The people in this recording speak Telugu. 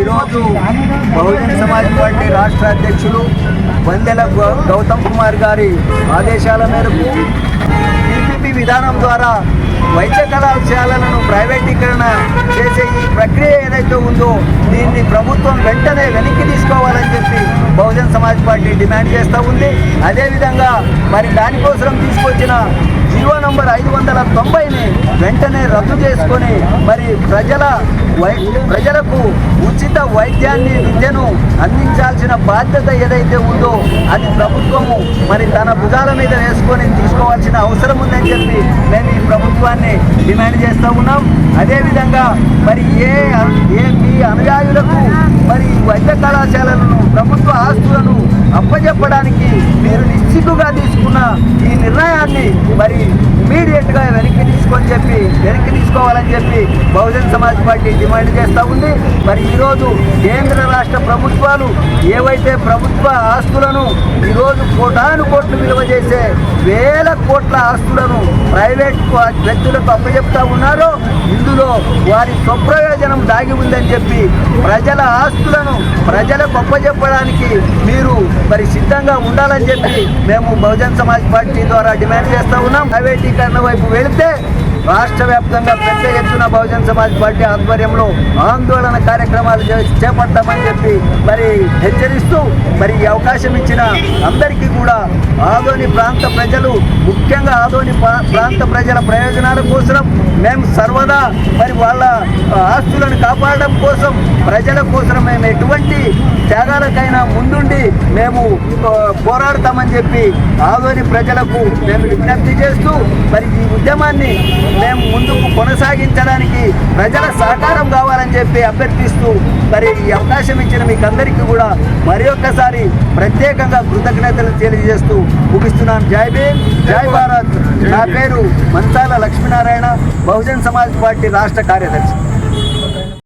ఈరోజు బహుజన్ సమాజ్ పార్టీ రాష్ట్ర అధ్యక్షులు వందెల గౌతమ్ కుమార్ గారి ఆదేశాల మేరకు పీపీపీ విధానం ద్వారా వైద్య కళాశాలలను ప్రైవేటీకరణ చేసే ఈ ప్రక్రియ ఏదైతే ఉందో దీన్ని ప్రభుత్వం వెంటనే వెనక్కి తీసుకోవాలని చెప్పి బహుజన్ సమాజ్ పార్టీ డిమాండ్ చేస్తూ ఉంది. అదేవిధంగా మరి దానికోసం తీసుకొచ్చిన జీవో నంబర్ ఐదు వందల తొంభైని వెంటనే రద్దు చేసుకొని మరి ప్రజల ప్రజలకు ఉచిత వైద్యాన్ని విద్యను అందించాల్సిన బాధ్యత ఏదైతే ఉందో అది ప్రభుత్వము మరి తన భుజాల మీద వేసుకొని తీసుకోవాల్సిన అవసరం ఉందని చెప్పి మేము ఈ ప్రభుత్వాన్ని డిమాండ్ చేస్తూ ఉన్నాం. అదేవిధంగా మరి ఏ ఏ మీ అనుయాయులకు మరి ఈ వైద్య కళాశాలలను ప్రభుత్వ ఆస్తులను అప్పజెప్పడానికి మీరు నిశ్చితుగా తీసుకున్న ఈ నిర్ణయాన్ని మరి ఇమీడియట్గా వెనక్కి తీసుకొని చెప్పి వెనక్కి తీసుకోవాలని చెప్పి బహుజన్ సమాజ్ పార్టీ డిమాండ్ చేస్తూ ఉంది. మరి ఈరోజు కేంద్ర రాష్ట్ర ప్రభుత్వాలు ఏవైతే ప్రభుత్వ ఆస్తులను ఈరోజు కోటాను కోట్లు విలువ చేసే వేల కోట్ల ఆస్తులను ప్రైవేట్ వ్యక్తులకు అప్పచెప్తా ఉన్నారో ఇందులో వారి స్వప్రయోజనం దాగి ఉందని చెప్పి ప్రజల ఆస్తులను ప్రజలకు అప్పచెప్పడానికి మీరు మరి సిద్ధంగా ఉండాలని చెప్పి మేము బహుజన్ సమాజ్ పార్టీ ద్వారా డిమాండ్ చేస్తా ఉన్నాం. ప్రైవేటీకరణ వైపు వెళితే రాష్ట్ర వ్యాప్తంగా పెద్ద ఎత్తున బహుజన్ సమాజ్ పార్టీ ఆధ్వర్యంలో ఆందోళన కార్యక్రమాలు చే- చేపడతామని చెప్పి మరి హెచ్చరిస్తూ మరి ఈ అవకాశం ఇచ్చిన అందరికీ కూడా ఆదోని ప్రాంత ప్రజలు ముఖ్యంగా ఆదోని ప్రాంత ప్రజల ప్రయోజనాల కోసం మేము సర్వదా మరి వాళ్ళ ఆస్తులను కాపాడడం కోసం ప్రజల కోసం మేము ఎటువంటి త్యాగాలకైనా ముందుండి మేము పోరాడతామని చెప్పి ఆదోని ప్రజలకు మేము విజ్ఞప్తి చేస్తూ మరి ఈ ఉద్యమాన్ని మేము ముందుకు కొనసాగించడానికి ప్రజల సహకారం కావాలని చెప్పి అభ్యర్థిస్తూ మరి ఈ అవకాశం ఇచ్చిన మీకు అందరికీ కూడా మరి ఒక్కసారి ప్రత్యేకంగా కృతజ్ఞతలు తెలియజేస్తూ ముగిస్తున్నాను. జై భీమ్ జై భారత్. నా పేరు మంచాల లక్ష్మీనారాయణ బహుజన్ సమాజ్ పార్టీ రాష్ట్ర కార్యదర్శి.